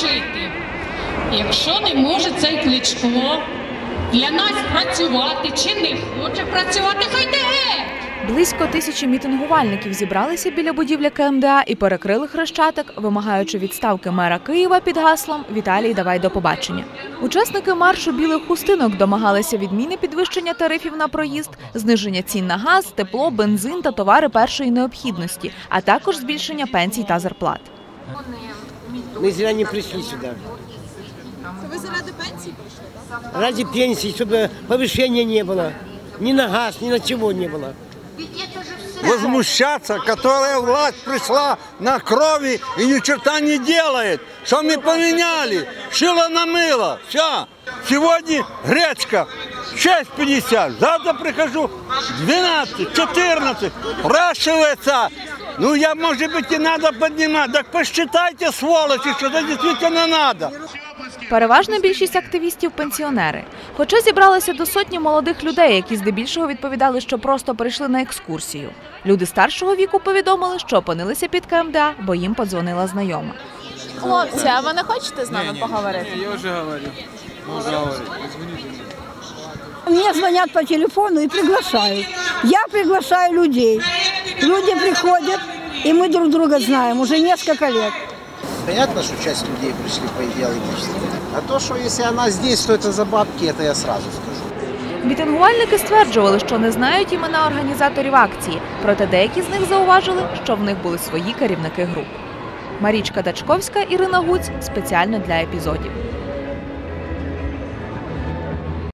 жити. Якщо не може цей кличко для нас працювати чи не хоче працювати, хай йде. Близько тисячі мітингувальників зібралися біля будівлі КМДА і перекрили хрещатик, вимагаючи відставки мера Києва під гаслом Віталій, давай до побачення. Учасники маршу білих хустинок домагалися відміни підвищення тарифів на проїзд, зниження цін на газ, тепло, бензин та товари першої необхідності, а також збільшення пенсій та зарплат. Мы зря не пришли сюда. Ви заради пенсії прийшли? Ради пенсии, чтобы повышения не было. Ни на газ, ни на чего не было. возмущаться, которая власть пришла на крови и ни черта не делает. Что мы поменяли? Шило на мыло. Все. Сегодня гречка 6,50. Завтра прихожу 12, 14. Спрашивается. Ну, я, может быть, и надо поднимать. Так посчитайте, сволочи, что это действительно надо. Переважна більшість активістів пенсіонери. Хоча зібралися до сотні молодих людей, які здебільшого відповідали, що просто прийшли на екскурсію. Люди старшого віку повідомили, що опинилися під КМДА, бо їм подзвонила знайома. Хлопці, а ви не хочете з нами поговорити? Я уже говорил. Мы уже говорили. Мне звонят по телефону и приглашают. Я приглашаю людей. Люди приходят, и мы друг друга знаем уже несколько лет. Понятно, что часть людей пришли по идеологически. А то, что если она здесь, то это за бабки, это я сразу скажу. Мітингувальники стверджували, що не знають імена організаторів акції, проте деякі з них зауважили, що в них були свої керівники груп. Марічка Дачковська, Ірина Гуць спеціально для епізодів.